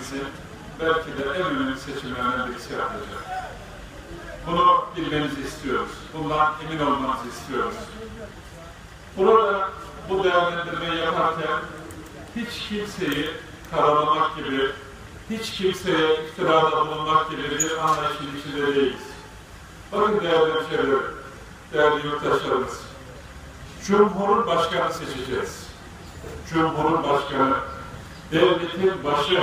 tarihimizin belki de en önemli seçimlerinden birisi yapılacak. Bunu bilmenizi istiyoruz. Bundan emin olmanızı istiyoruz. Burada bu değerlendirmeyi yaparken hiç kimseyi karalamak gibi, hiç kimseye iftirada bulunmak gibi bir anlayışın içinde değiliz. Bakın değerli hemşehrilerim, değerli yurttaşlarımız, Cumhurbaşkanı seçeceğiz. Cumhurbaşkanı, devletin başı,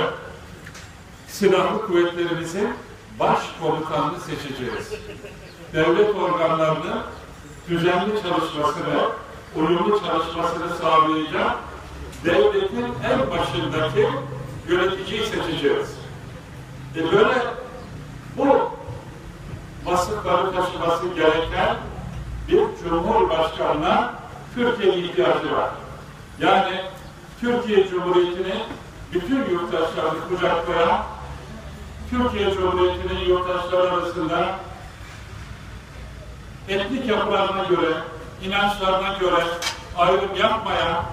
silahlı kuvvetlerimizin başkomutanını seçeceğiz. Devlet organlarının düzenli çalışmasını, uyumlu çalışmasını sağlayacak devletin en başındaki yöneticiyi seçeceğiz. E böyle bu vasıfları taşıması gereken bir cumhurbaşkanına Türkiye'nin ihtiyacı var. Yani Türkiye Cumhuriyeti'nin bütün yurttaşlarını kucaklayan, Türkiye Cumhuriyeti'nin yurttaşları arasında etnik yapılarına göre, inançlarına göre ayrım yapmayan,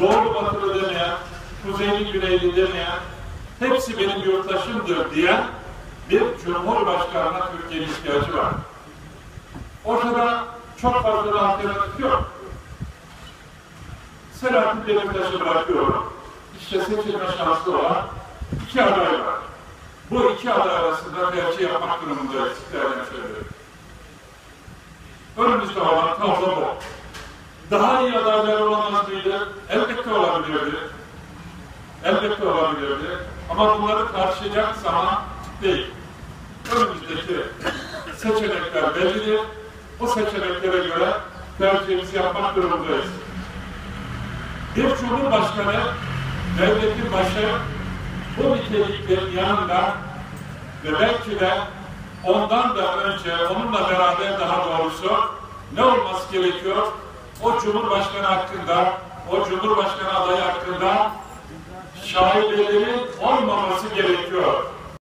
doğru batılı demeyen, kuzeyli güneyli demeyen, hepsi benim yurttaşımdır diyen bir cumhurbaşkanına Türkiye'nin ihtiyacı var. Ortada çok fazla da alternatif yok. Selahattin Demirtaş'ı bırakıyorum. İşte seçilme şansı olan iki aday var. Bu iki aday arasında tercih yapmak durumundayız değerli hemşehrilerim. Önümüzde olan tablo bu. Daha iyi adaylar olamaz mıydı? Elbette olabilirdi. Elbette olabilirdi. Ama bunları karşılayacak zaman değil. Önümüzdeki seçenekler bellidir. O seçeneklere göre tercihimizi yapmak durumundayız. Bir cumhurbaşkanı, devletin başı bu niteliklerin yanında ve belki de ondan da önce, onunla beraber daha doğrusu ne olması gerekiyor? O cumhurbaşkanı hakkında, o cumhurbaşkanı adayı hakkında olmaması